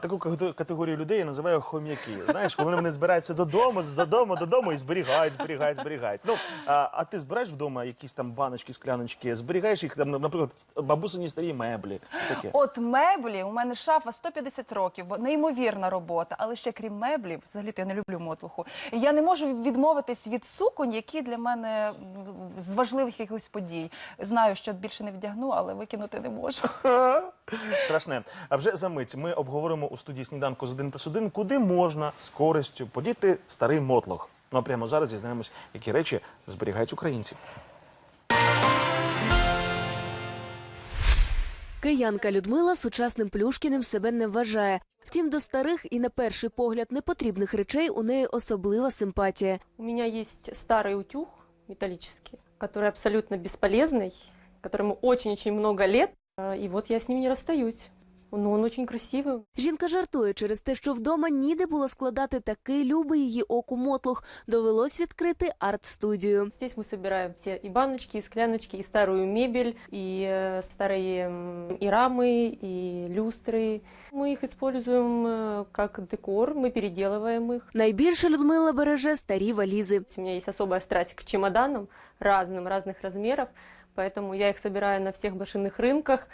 Таку категорію людей я називаю хом'яки. Знаєш, коли вони збираються додому, додому, додому і зберігають, зберігають, зберігають. Ну а, а ти збираєш вдома якісь там баночки, скляночки, зберігаєш їх там, наприклад, бабусині старі меблі. Таке. От меблі, у мене шафа 150 років, бо неймовірна робота. Але ще крім меблів, взагалі то я не люблю мотлуху. Я не можу відмовитись від суконь, які для мене з важливих якихось подій. Знаю, що більше не вдягну, але викинути не можу. Страшне. А вже за мить ми обговоримо у студії сніданку з один плюс один, куди можна з користю подіти старий мотлох. Ну а прямо зараз дізнаємось, які речі зберігають українці. Киянка Людмила сучасним Плюшкіним себе не вважає. Втім, до старих і на перший погляд непотрібних речей у неї особлива симпатія. У меня есть старый утюг металлический, который абсолютно бесполезный, которому очень-очень много лет, э, и вот я с ним не расстаюсь. Но он очень красивый. Жінка жартує через те, що вдома ніде було складати такий любий її оку мотлох. Довелось відкрити арт-студію. Здесь мы собираем все и баночки, и скляночки, и старую мебель, и э, старые м, и рамы, и люстры. Мы их используем э, как декор, мы переделываем их. Найбільше Людмила береже старі валізи. У меня есть особая страсть к чемоданам разным, разных размеров, поэтому я их собираю на всех блошиных рынках, э,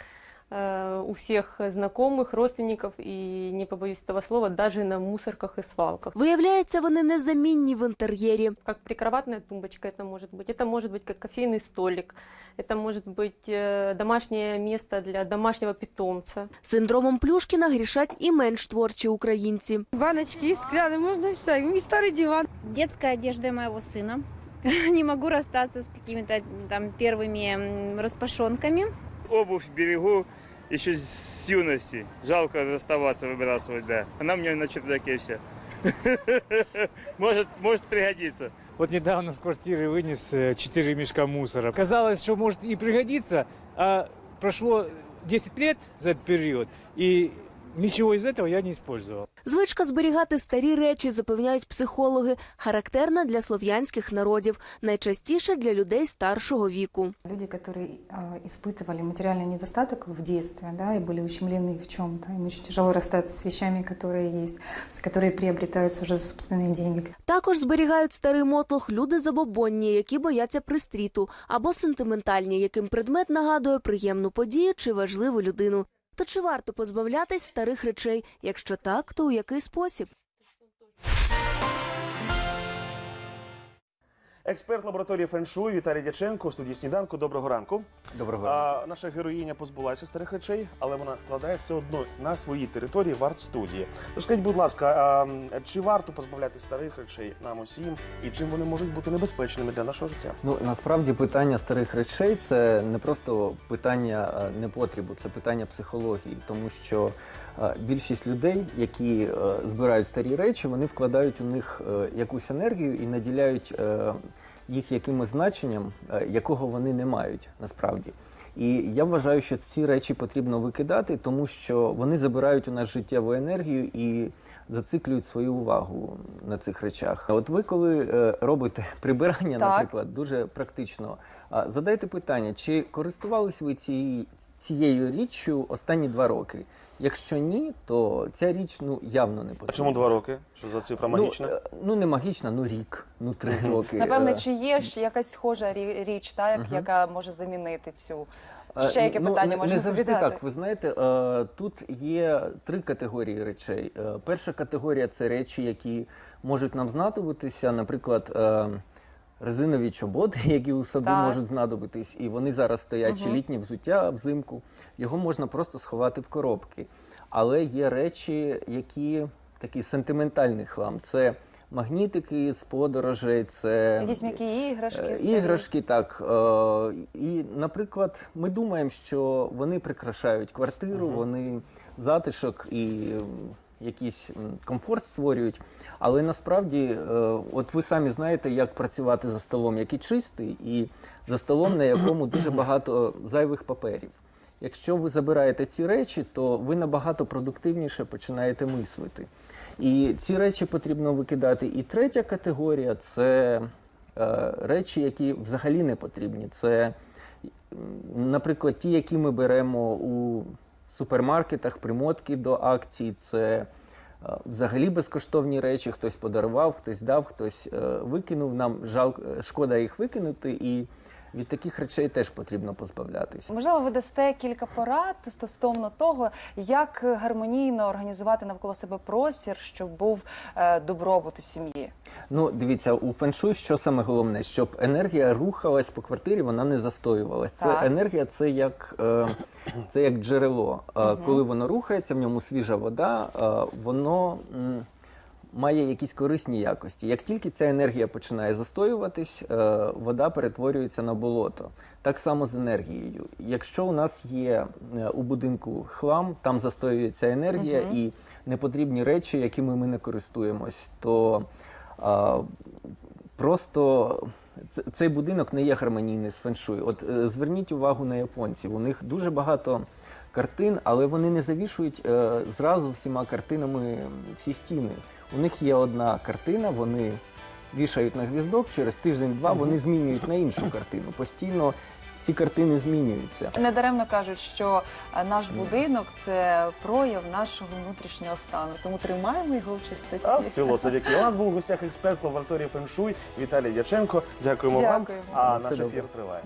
у всех знакомых, родственников и, не побоюсь этого слова, даже на мусорках и свалках. Виявляється, вони незамінні в інтер'єрі. Как прикроватная тумбочка это может быть, это может быть как кофейный столик, это может быть э, домашнее место для домашнего питомца. Синдромом Плюшкіна грішать і менш творчі українці. Баночки, искряны, можно все. И старый диван. Детская одежда моего сына. Не могу расстаться с какими-то там первыми м, распашонками. Обувь берегу еще с юности. Жалко расставаться, выбрасывать, да. Она у меня на чердаке вся. Может, может пригодиться. Вот недавно с квартиры вынес э, 4 мешка мусора. Казалось, что может и пригодиться, а прошло 10 лет за этот период, и ничего из этого я не использовал. Звичка зберігати старі речі, запевняють психологи, характерна для слов'янських народів, найчастіше для людей старшого віку. Люди, которые а, испытывали материальный недостаток в детстве, да, и были ущемлены в чем-то, им очень тяжело расстаться с вещами, которые есть, с- которые приобретаются уже за собственные деньги. Також зберігають старий мотлох люди забобонні, які бояться пристріту, або сентиментальні, яким предмет нагадує приємну подію чи важливу людину. То чи варто позбавлятись старих речей? Якщо так, то у який спосіб? Експерт лабораторії феншуй Віталій Дяченко у студії сніданку. Доброго ранку. Доброго А, наша героїня позбулася старих речей, але вона складає все одно на своїй території в арт-студії. Тож скажіть, будь ласка, а, чи варто позбавляти старих речей нам усім, і чим вони можуть бути небезпечними для нашого життя? Ну насправді питання старих речей це не просто питання е, непотребу, це питання психології, тому що е, більшість людей, які е, збирають старі речі, вони вкладають у них якусь енергію і наділяють їх якимось значенням, е, якого вони не мають насправді. І я вважаю, що ці речі потрібно викидати, тому що вони забирають у нас життєву енергію і зациклюють свою увагу на цих речах. От ви, коли е, робите прибирання, Так. наприклад, дуже практично, задайте питання, чи користувались ви цією, цією річчю останні два роки? Якщо ні, то ця річ ну явно не потрібна. А чому два роки? Що за цифра магічна? Ну, ну не магічна, ну рік, ну три роки. Напевне, Е, чи є ж якась схожа річ, та, як, яка може замінити цю? Е, Ще яке ну, питання можна не завжди задати? так. Ви знаєте, тут є три категорії речей. Перша категорія це речі, які можуть нам знадобитися, наприклад. Резинові чоботи, які у саду Так. можуть знадобитись, і вони зараз стоять чи літнє взуття взимку. Його можна просто сховати в коробки. Але є речі, які такий сентиментальний хлам. Це магнітики з подорожей, це Якісь м'які іграшки? Е, старі? Іграшки, так. Е, І, наприклад, ми думаємо, що вони прикрашають квартиру, вони затишок і м, якийсь комфорт створюють. Але насправді, е, от ви самі знаєте, як працювати за столом, який чистий, і за столом, на якому дуже багато зайвих паперів. Якщо ви забираєте ці речі, то ви набагато продуктивніше починаєте мислити. І ці речі потрібно викидати. І третя категорія це е, речі, які взагалі не потрібні. Це, наприклад, ті, які ми беремо у супермаркетах примотки до акцій, це е, взагалі безкоштовні речі. Хтось подарував, хтось дав, хтось е, викинув. Нам жалко, шкода їх викинути, і від таких речей теж потрібно позбавлятися. Можливо, ви дасте кілька порад стосовно того, як гармонійно організувати навколо себе простір, щоб був е, добробут у сім'ї. Ну, дивіться, у феншуй що саме головне, щоб енергія рухалась по квартирі, вона не застоювалась. Це Так. енергія, це як, е, це як джерело. Е, Коли воно рухається, в ньому свіжа вода, е, воно м, має якісь корисні якості. Як тільки ця енергія починає застоюватись, е, вода перетворюється на болото. Так само з енергією. Якщо у нас є е, у будинку хлам, там застоюється енергія і непотрібні речі, якими ми не користуємось, то а, просто цей будинок не є гармонійний з феншуй. От е, зверніть увагу на японців. У них дуже багато картин, але вони не завішують е, зразу всіма картинами всі стіни. У них є одна картина, вони вішають на гвіздок, через тиждень-два вони змінюють на іншу картину. Постійно ці картини змінюються. Недаремно кажуть, що е, наш будинок це прояв нашого внутрішнього стану. Тому тримаємо його в чистоті. А, філософ, який у нас був у гостях експерт лабораторії феншуй Віталій Дяченко. Дякуємо вам. Дякуємо. А Все наш добре. ефір триває.